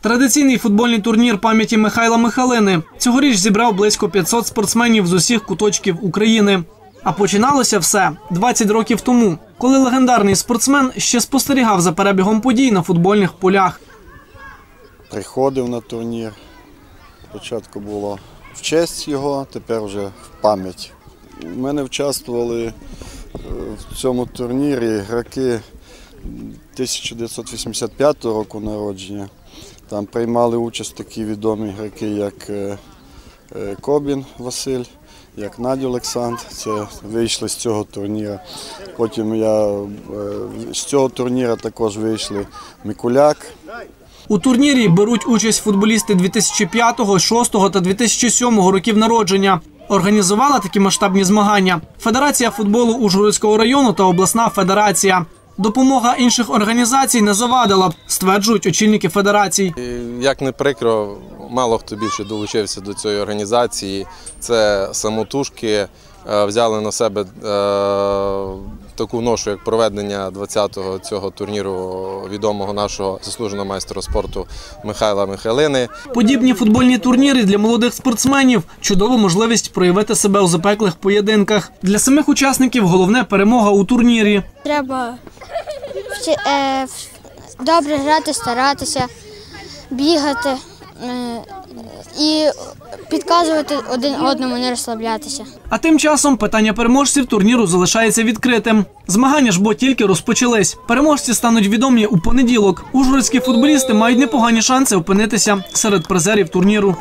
Традиційний футбольний турнір пам'яті Михайла Михалини цьогоріч зібрав близько 500 спортсменів з усіх куточків України. А починалося все 20 років тому, коли легендарний спортсмен ще спостерігав за перебігом подій на футбольних полях. приходив на турнір. Спочатку було в честь його, тепер вже в пам'ять. У мене участвували е, в цьому турнірі гроки 1985 року народження. Там приймали участь такі відомі гроки, як е, е, Кобін Василь, як Надя Олександр. Це вийшли з цього турніру. Потім я е, з цього турніру також вийшли Микуляк. У турнірі беруть участь футболісти 2005, 2006 та 2007 років народження. Організувала такі масштабні змагання Федерація футболу Ужгородського району та обласна федерація. Допомога інших організацій не завадила б, стверджують очільники федерацій. Як не прикро, мало хто більше долучився до цієї організації. Це самотужки е, взяли на себе е, таку ношу, як проведення 20-го цього турніру відомого нашого заслуженого майстра спорту Михайла Михайлини. Подібні футбольні турніри для молодих спортсменів чудова можливість проявити себе у запеклих поєдинках. Для самих учасників головне перемога у турнірі. Треба е, добре грати, старатися, бігати і підказувати один одному, не розслаблятися. А тим часом питання переможців турніру залишається відкритим. Змагання ж бо тільки розпочались. Переможці стануть відомі у понеділок. Ужгородські футболісти мають непогані шанси опинитися серед призерів турніру.